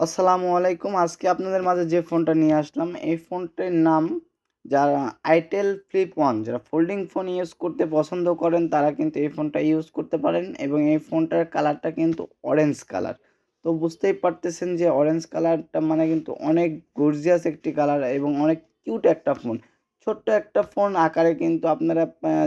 আসসালামু আলাইকুম। আজকে আপনাদের মাঝে যে ফোনটা নিয়ে আসলাম, এই ফোনটার নাম যারা আইটেল ফ্লিপ ওয়ান যারা ফোল্ডিং ফোন ইউজ করতে পছন্দ করেন, তারা কিন্তু এই ফোনটা ইউজ করতে পারেন এবং এই ফোনটার কালারটা কিন্তু অরেঞ্জ কালার তো বুঝতেই পারতেছেন যে অরেঞ্জ কালারটা মানে কিন্তু অনেক গর্জিয়াস একটি কালার এবং অনেক কিউট একটা ফোন ছোট্ট একটা ফোন আকারে কিন্তু আপনারা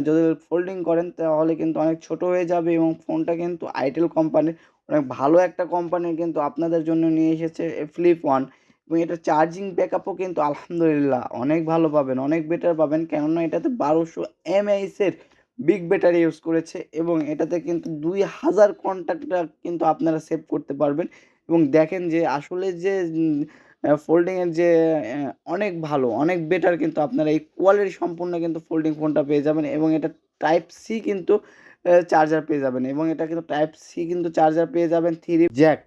যদি ফোল্ডিং করেন, তাহলে কিন্তু অনেক ছোট হয়ে যাবে এবং ফোনটা কিন্তু আইটেল কোম্পানির অনেক ভালো একটা কোম্পানি কিন্তু আপনাদের জন্য নিয়ে এসেছে ফ্লিপ ওয়ান এবং এটা চার্জিং ব্যাকআপও কিন্তু আলহামদুলিল্লাহ অনেক ভালো পাবেন, অনেক বেটার পাবেন। কেননা এটাতে বারোশো এমএইচের বিগ ব্যাটারি ইউজ করেছে এবং এটাতে কিন্তু দুই হাজার কন্ট্যাক্টটা কিন্তু আপনারা সেভ করতে পারবেন। এবং দেখেন যে আসলে যে ফোল্ডিংয়ের যে অনেক ভালো, অনেক বেটার কিন্তু আপনারা এই কোয়ালিটি সম্পূর্ণ কিন্তু ফোল্ডিং ফোনটা পেয়ে যাবেন এবং এটা টাইপ সি কিন্তু চার্জার পেয়ে যাবেন। এবং এটা কিন্তু টাইপ সি কিন্তু চার্জার পেয়ে যাবেন থ্রি জ্যাক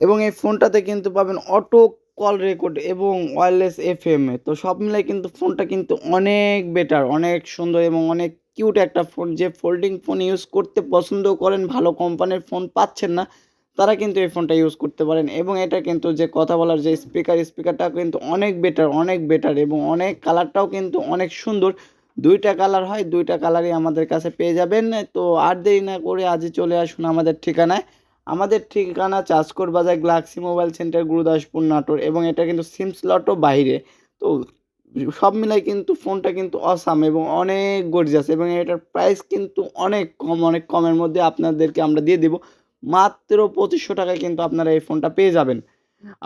এবং এই ফোনটাতে কিন্তু পাবেন অটো কল রেকর্ড এবং ওয়্যারলেস এফ এম তো সব মিলাই কিন্তু ফোনটা কিন্তু অনেক বেটার অনেক সুন্দর এবং অনেক কিউট একটা ফোন যে ফোল্ডিং ফোন ইউজ করতে পছন্দ করেন, ভালো কোম্পানির ফোন পাচ্ছেন না, তারা কিন্তু এই ফোনটা ইউজ করতে পারেন। এবং এটা কিন্তু যে কথা বলার, যে স্পিকার স্পিকারটা কিন্তু অনেক বেটার অনেক বেটার এবং অনেক কালারটাও কিন্তু অনেক সুন্দর। দুইটা কালার হয়, দুইটা কালারই আমাদের কাছে পেয়ে যাবেন। তো আর দেরি না করে আজই চলে আসুন আমাদের ঠিকানায়। আমাদের ঠিকানা চাষকর বাজার Galaxy mobile centre, Gurudaspur, Natore এবং এটা কিন্তু সিম স্লটও বাইরে। তো সব মিলাই কিন্তু ফোনটা কিন্তু অসাম এবং অনেক গর্জিয়াস এবং এটার প্রাইস কিন্তু অনেক কম, অনেক কমের মধ্যে আপনাদেরকে আমরা দিয়ে দেবো। মাত্র পঁচিশশো টাকায় কিন্তু আপনারা এই ফোনটা পেয়ে যাবেন।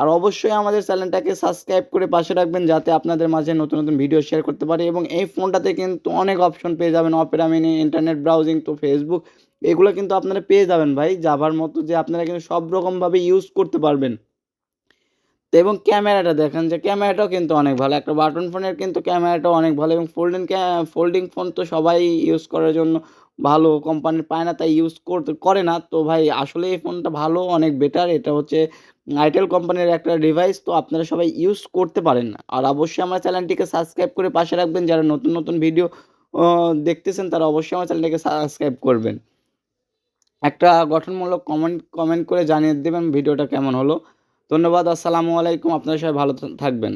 আর অবশ্যই আমাদের চ্যানেলটাকে সাবস্ক্রাইব করে পাশে রাখবেন যাতে আপনাদের মাঝে নতুন নতুন ভিডিও শেয়ার করতে পারি এবং এই ফোনটাতে কিন্তু অনেক অপশন পেয়ে যাবেন অপেরা মিনি ইন্টারনেট ব্রাউজিং তো ফেসবুক এগুলো কিন্তু আপনারা পেয়ে যাবেন ভাই। যাবার মতো যে আপনারা কিন্তু সব রকমভাবে ইউজ করতে পারবেন। তো এবং ক্যামেরাটা দেখেন যে ক্যামেরাটাও কিন্তু অনেক ভালো। একটা বাটন ফোনের কিন্তু ক্যামেরাটাও অনেক ভালো এবং ফোল্ডিং ফোল্ডিং ফোন তো সবাই ইউজ করার জন্য ভালো। কোম্পানির পায় না, তাই ইউজ করতে, করে না। তো ভাই, আসলে এই ফোনটা ভালো, অনেক বেটার এটা হচ্ছে আইটেল কোম্পানির একটা ডিভাইস তো আপনারা সবাই ইউজ করতে পারেন আর অবশ্যই আমার চ্যানেলটিকে সাবস্ক্রাইব করে পাশে রাখবেন। যারা নতুন নতুন ভিডিও দেখতেছেন, তারা অবশ্যই আমার চ্যানেলটিকে সাবস্ক্রাইব করবেন। একটা গঠনমূলক কমেন্ট কমেন্ট করে জানিয়ে দেবেন ভিডিওটা কেমন হলো। ধন্যবাদ, আসসালামু আলাইকুম। আপনারা সবাই ভালো থাকবেন।